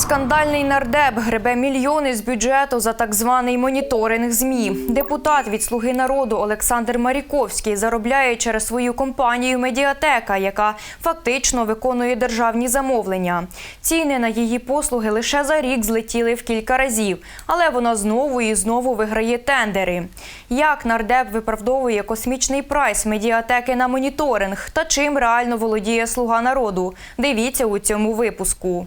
Скандальний нардеп гребе мільйони з бюджету за так званий моніторинг ЗМІ. Депутат від Слуги народу Олександр Маріковський заробляє через свою компанію Медіатека, яка фактично виконує державні замовлення. Ціни на її послуги лише за рік злетіли в кілька разів, але вона знову і знову виграє тендери. Як нардеп виправдовує космічний прайс медіатеки на моніторинг та чим реально володіє слуга народу? Дивіться у цьому випуску.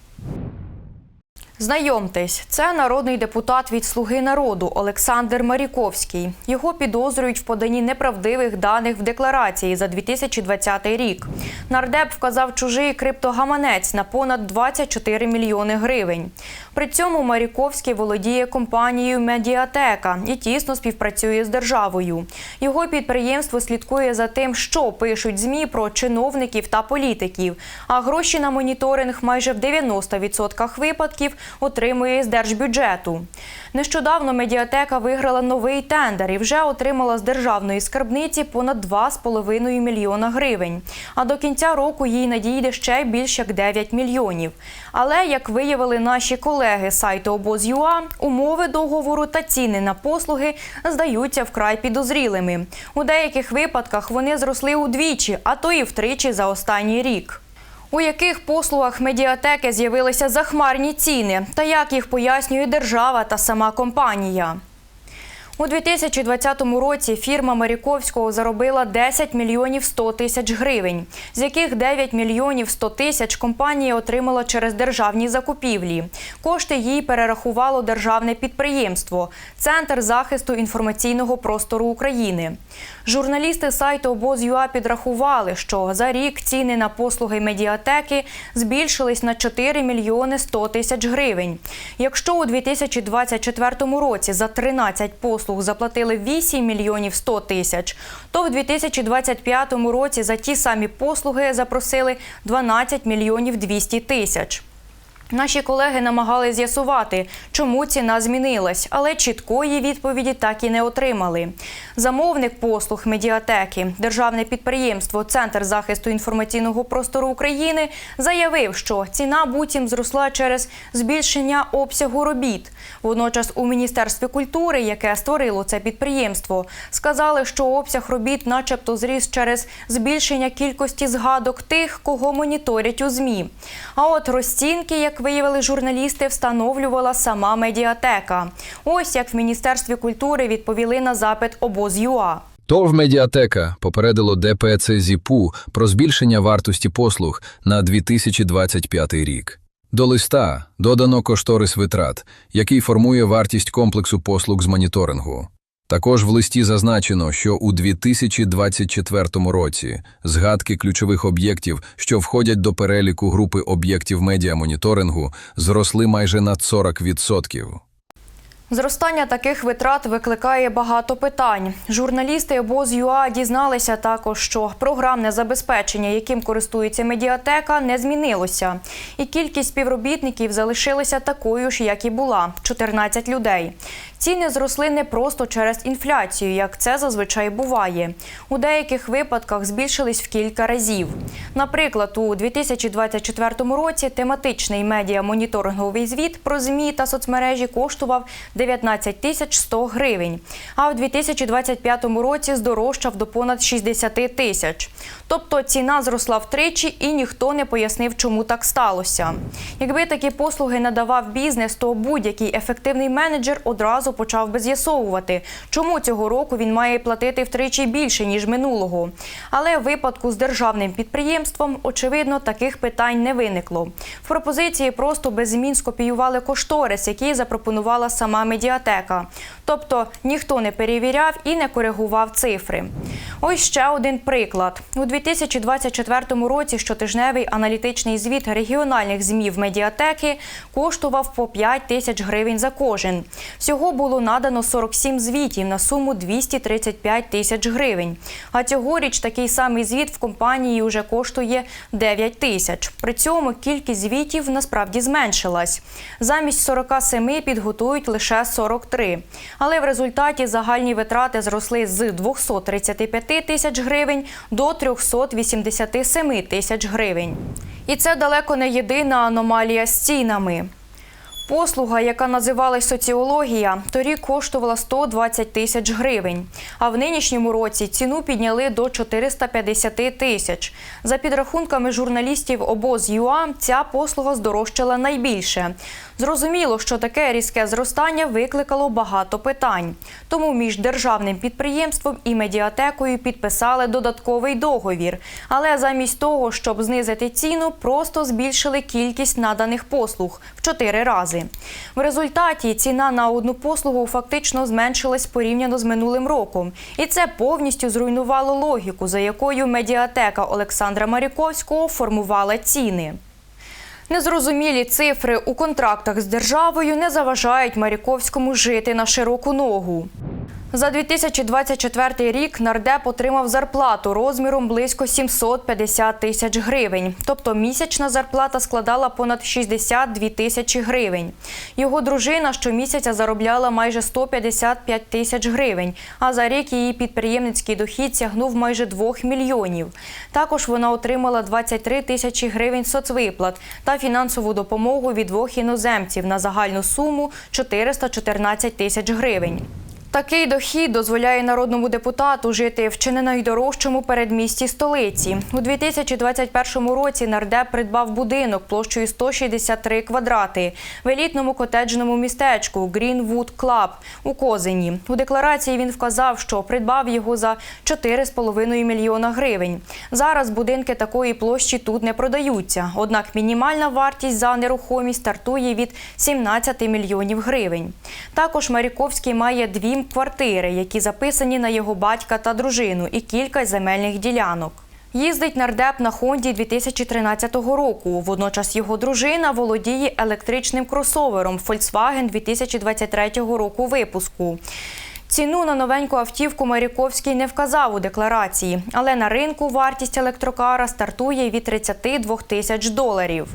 Знайомтесь, це народний депутат від Слуги народу Олександр Маріковський. Його підозрюють в поданні неправдивих даних в декларації за 2020 рік. Нардеп вказав чужий криптогаманець на понад 24 мільйони гривень. При цьому Маріковський володіє компанією Медіатека і тісно співпрацює з державою. Його підприємство слідкує за тим, що пишуть змі про чиновників та політиків. А гроші на моніторинг майже в 90% випадків отримує з держбюджету. Нещодавно медіатека виграла новий тендер і вже отримала з державної скарбниці понад 2,5 мільйона гривень. А до кінця року їй надійде ще більш як 9 мільйонів. Але як виявили наші колеги з сайту обоз.ua, умови договору та ціни на послуги здаються вкрай підозрілими. У деяких випадках вони зросли удвічі, а то і втричі за останній рік. У яких послугах медіатеки з'явилися захмарні ціни та як їх пояснює держава та сама компанія? У 2020 році фірма Маріковського заробила 10 мільйонів 100 тисяч гривень, з яких 9 мільйонів 100 тисяч компанія отримала через державні закупівлі. Кошти їй перерахувало державне підприємство Центр захисту інформаційного простору України. Журналісти сайту обоз.ua підрахували, що за рік ціни на послуги медіатеки збільшились на 4 мільйони 100 тисяч гривень. Якщо у 2024 році за 13 послуг заплатили 8 мільйонів 100 тисяч, то в 2025 році за ті самі послуги запросили 12 мільйонів 200 тисяч. Наші колеги намагали з'ясувати, чому ціна змінилась, але чіткої відповіді так і не отримали. Замовник послуг медіатеки, державне підприємство Центр захисту інформаційного простору України заявив, що ціна буцім зросла через збільшення обсягу робіт. Водночас у міністерстві культури, яке створило це підприємство, сказали, що обсяг робіт, начебто, зріс через збільшення кількості згадок тих, кого моніторять у змі. А от розцінки, як виявили журналісти, встановлювала сама медіатека. Ось як в міністерстві культури відповіли на запит обоз.ua. ТОВ «Медіатека» попередило ДПЦ ЗІПУ про збільшення вартості послуг на 2025 рік. До листа додано кошторис витрат, який формує вартість комплексу послуг з моніторингу. Також в листі зазначено, що у 2024 році згадки ключових об'єктів, що входять до переліку групи об'єктів медіамоніторингу, зросли майже на 40%. Зростання таких витрат викликає багато питань. Журналісти обоз.ua дізналися також, що програмне забезпечення, яким користується медіатека, не змінилося, і кількість співробітників залишилася такою ж, як і була 14 людей. Ціни зросли не просто через інфляцію, як це зазвичай буває. У деяких випадках збільшились в кілька разів. Наприклад, у 2024 році тематичний медіамоніторинговий звіт про ЗМІ та соцмережі коштував 19 тисяч 100 гривень, а в 2025 році здорожчав до понад 60 тисяч. Тобто ціна зросла втричі і ніхто не пояснив, чому так сталося. Якби такі послуги надавав бізнес, то будь-який ефективний менеджер одразу почав би з'ясовувати, чому цього року він має платити втричі більше, ніж минулого. Але в випадку з державним підприємством, очевидно, таких питань не виникло. В пропозиції просто без змін скопіювали кошторис, який запропонувала сама медіатека. Тобто ніхто не перевіряв і не коригував цифри. Ось ще один приклад. У 2024 році щотижневий аналітичний звіт регіональних ЗМІ в медіатеки коштував по 5 тисяч гривень за кожен. Всього було надано 47 звітів на суму 235 тисяч гривень. А цьогоріч такий самий звіт в компанії вже коштує 9 тисяч. При цьому кількість звітів насправді зменшилась. Замість 47 підготують лише лише 43. Але в результаті загальні витрати зросли з 235 тисяч гривень до 387 тисяч гривень. І це далеко не єдина аномалія з цінами. Послуга, яка називалась соціологія, торік коштувала 120 тисяч гривень. А в нинішньому році ціну підняли до 450 тисяч. За підрахунками журналістів обоз ЮА, ця послуга здорожчала найбільше. Зрозуміло, що таке різке зростання викликало багато питань. Тому між державним підприємством і медіатекою підписали додатковий договір. Але замість того, щоб знизити ціну, просто збільшили кількість наданих послуг чотири рази. В результаті ціна на одну послугу фактично зменшилась порівняно з минулим роком, і це повністю зруйнувало логіку, за якою медіатека Олександра Маріковського формувала ціни. Незрозумілі цифри у контрактах з державою не заважають Маріковському жити на широку ногу. За 2024 рік нардеп отримав зарплату розміром близько 750 тисяч гривень. Тобто місячна зарплата складала понад 62 тисячі гривень. Його дружина щомісяця заробляла майже 155 тисяч гривень, а за рік її підприємницький дохід сягнув майже 2 мільйонів. Також вона отримала 23 тисячі гривень соцвиплат та фінансову допомогу від двох іноземців на загальну суму 414 тисяч гривень. Такий дохід дозволяє народному депутату жити в чи не найдорожчому передмісті столиці. У 2021 році нардеп придбав будинок площею 163 квадрати в елітному котеджному містечку Greenwood Club у Козині. У декларації він вказав, що придбав його за 4,5 мільйона гривень. Зараз будинки такої площі тут не продаються. Однак мінімальна вартість за нерухомість стартує від 17 мільйонів гривень. Також Маріковський має дві квартири, які записані на його батька та дружину, і кілька земельних ділянок. Їздить нардеп на Хонді 2013 року. Водночас його дружина володіє електричним кросовером Volkswagen 2023 року випуску. Ціну на новеньку автівку Маріковський не вказав у декларації, але на ринку вартість електрокара стартує від 32 тисяч доларів.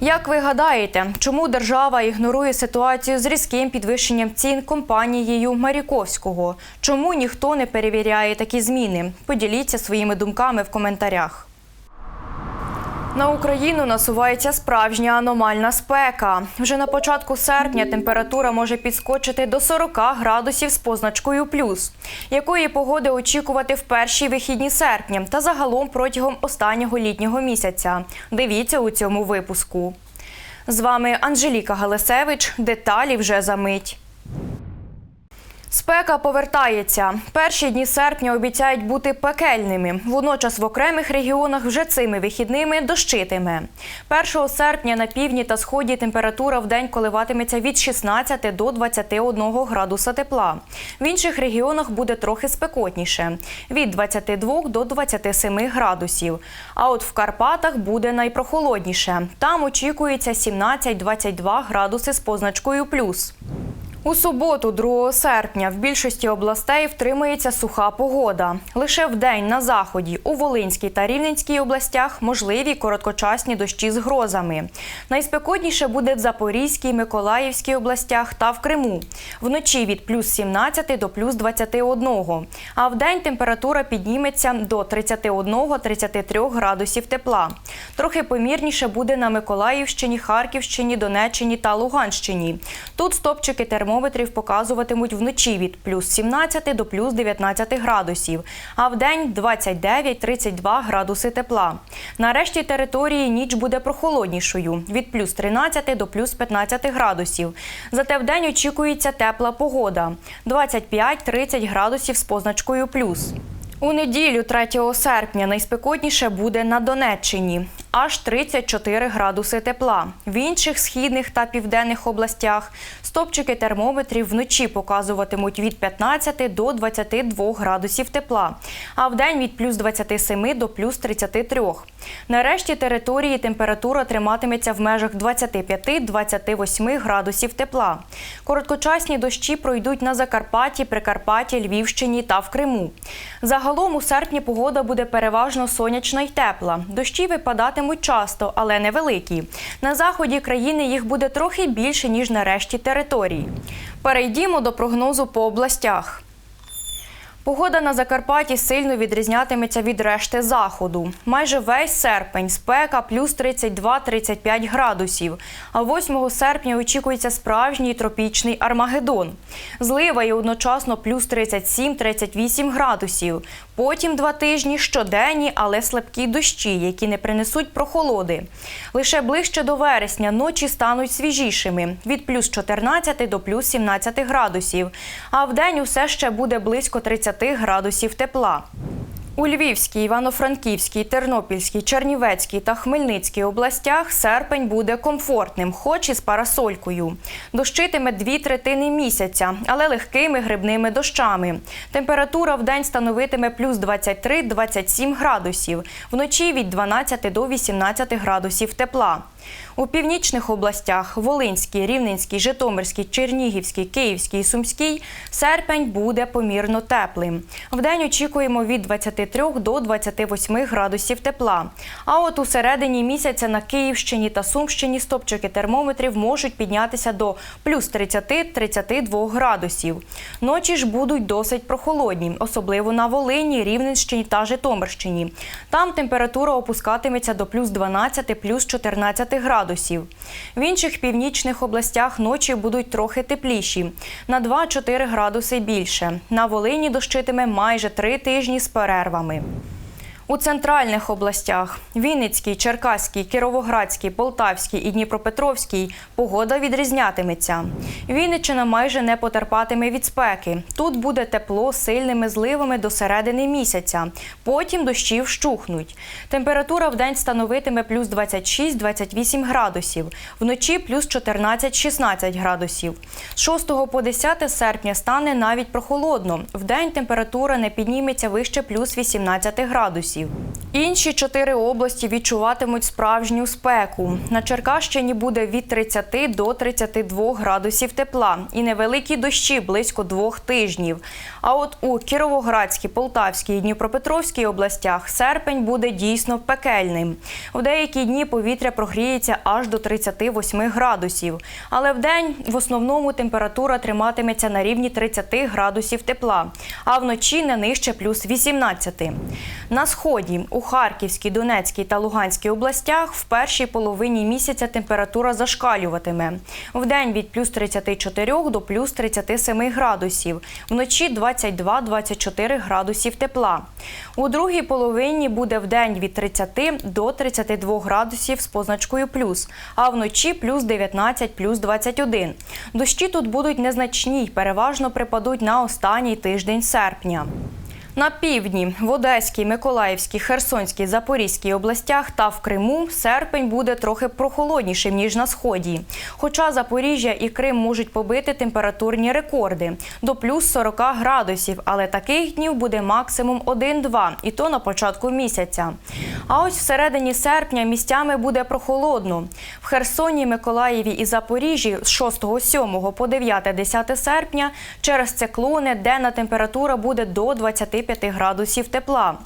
Як ви гадаєте, чому держава ігнорує ситуацію з різким підвищенням цін компанією Маріковського? Чому ніхто не перевіряє такі зміни? Поділіться своїми думками в коментарях. На Україну насувається справжня аномальна спека. Вже на початку серпня температура може підскочити до 40 градусів з позначкою плюс. Якої погоди очікувати в перші вихідні серпня та загалом протягом останнього літнього місяця? Дивіться у цьому випуску. З вами Анжеліка Галасевич. Деталі вже за мить. Спека повертається. Перші дні серпня обіцяють бути пекельними. Водночас в окремих регіонах вже цими вихідними дощитиме. 1 серпня на півдні та сході температура в день коливатиметься від 16 до 21 градуса тепла. В інших регіонах буде трохи спекотніше від 22 до 27 градусів. А от в Карпатах буде найпрохолодніше. Там очікується 17-22 градуси з позначкою плюс. У суботу, 2 серпня, в більшості областей втримається суха погода. Лише вдень на заході, у Волинській та Рівненській областях можливі короткочасні дощі з грозами. Найспекотніше буде в Запорізькій, Миколаївській областях та в Криму. Вночі від плюс 17 до плюс 21. А вдень температура підніметься до 31-33 градусів тепла. Трохи помірніше буде на Миколаївщині, Харківщині, Донеччині та Луганщині. Тут стопчики термометрів показуватимуть вночі від плюс 17 до плюс 19 градусів, а в день 29-32 градуси тепла. На решті території ніч буде прохолоднішою від плюс 13 до плюс 15 градусів. Зате в день очікується тепла погода 25-30 градусів з позначкою плюс. У неділю 3 серпня найспекотніше буде на Донеччині аж 34 градуси тепла. В інших східних та південних областях стопчики термометрів вночі показуватимуть від 15 до 22 градусів тепла, а вдень від плюс 27 до плюс 33. Нарешті території температура триматиметься в межах 25-28 градусів тепла. Короткочасні дощі пройдуть на Закарпатті, Прикарпатті, Львівщині та в Криму. Загалом у серпні погода буде переважно сонячна й тепла. Дощі випадатимуть падатимуть часто, але невеликі. На заході країни їх буде трохи більше ніж на решті територій. Перейдімо до прогнозу по областях. Погода на Закарпатті сильно відрізнятиметься від решти заходу. Майже весь серпень спека плюс 32-35 градусів. А 8 серпня очікується справжній тропічний Армагеддон. Злива і одночасно плюс 37-38 градусів. Потім два тижні щоденні, але слабкі дощі, які не принесуть прохолоди. Лише ближче до вересня ночі стануть свіжішими від плюс 14 до плюс 17 градусів. А вдень усе ще буде близько 30 градусів тепла. У Львівській, Івано-Франківській, Тернопільській, Чернівецькій та Хмельницькій областях серпень буде комфортним, хоч і з парасолькою. Дощитиме дві третини місяця, але легкими грибними дощами. Температура в день становитиме плюс 23-27 градусів, вночі від 12 до 18 градусів тепла. У північних областях Волинській, Рівненській, Житомирській, Чернігівській, Київській і Сумській серпень буде помірно теплим. Вдень очікуємо від 23 до 28 градусів тепла. А от у середині місяця на Київщині та Сумщині стопчики термометрів можуть піднятися до плюс 30-32 градусів. Ночі ж будуть досить прохолодні, особливо на Волині, Рівненщині та Житомирщині. Там температура опускатиметься до плюс 12, плюс 14 градусів. В інших північних областях ночі будуть трохи тепліші на 2-4 градуси більше. На Волині дощитиме майже три тижні з перервами. У центральних областях Вінницькій, Черкаській, Кіровоградській, Полтавській і Дніпропетровській погода відрізнятиметься. Вінниччина майже не потерпатиме від спеки. Тут буде тепло з сильними зливами до середини місяця. Потім дощі вщухнуть. Температура в день становитиме плюс 26-28 градусів, вночі плюс 14-16 градусів. З 6 по 10 серпня стане навіть прохолодно. Вдень температура не підніметься вище плюс 18 градусів. Інші чотири області відчуватимуть справжню спеку. На Черкащині буде від 30 до 32 градусів тепла і невеликі дощі близько двох тижнів. А от у Кіровоградській, Полтавській і Дніпропетровській областях серпень буде дійсно пекельним. В деякі дні повітря прогріється аж до 38 градусів. Але вдень в основному температура триматиметься на рівні 30 градусів тепла, а вночі не нижче плюс 18. На сході у Харківській, Донецькій та Луганській областях в першій половині місяця температура зашкалюватиме. Вдень від плюс 34 до плюс 37 градусів, вночі 22-24 градусів тепла. У другій половині буде вдень від 30 до 32 градусів з позначкою плюс, а вночі плюс 19, плюс 21. Дощі тут будуть незначні й переважно припадуть на останній тиждень серпня. На півдні в Одеській, Миколаївській, Херсонській, Запорізькій областях та в Криму серпень буде трохи прохолоднішим ніж на сході. Хоча Запоріжжя і Крим можуть побити температурні рекорди до плюс 40 градусів, але таких днів буде максимум 1-2, і то на початку місяця. А ось всередині серпня місцями буде прохолодно. В Херсоні, Миколаєві і Запоріжжі з 6-7 по 9-10 серпня через циклони денна температура буде до 25 градусів тепла.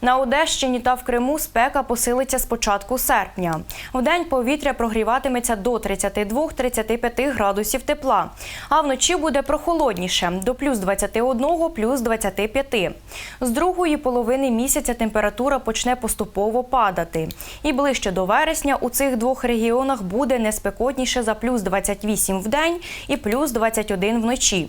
На Одещині та в Криму спека посилиться з початку серпня. Вдень повітря прогріватиметься до 32-35 градусів тепла, а вночі буде прохолодніше до плюс 21, плюс 25. З другої половини місяця температура почне поступово падати. І ближче до вересня у цих двох регіонах буде не спекотніше за плюс 28 в день і плюс 21 вночі.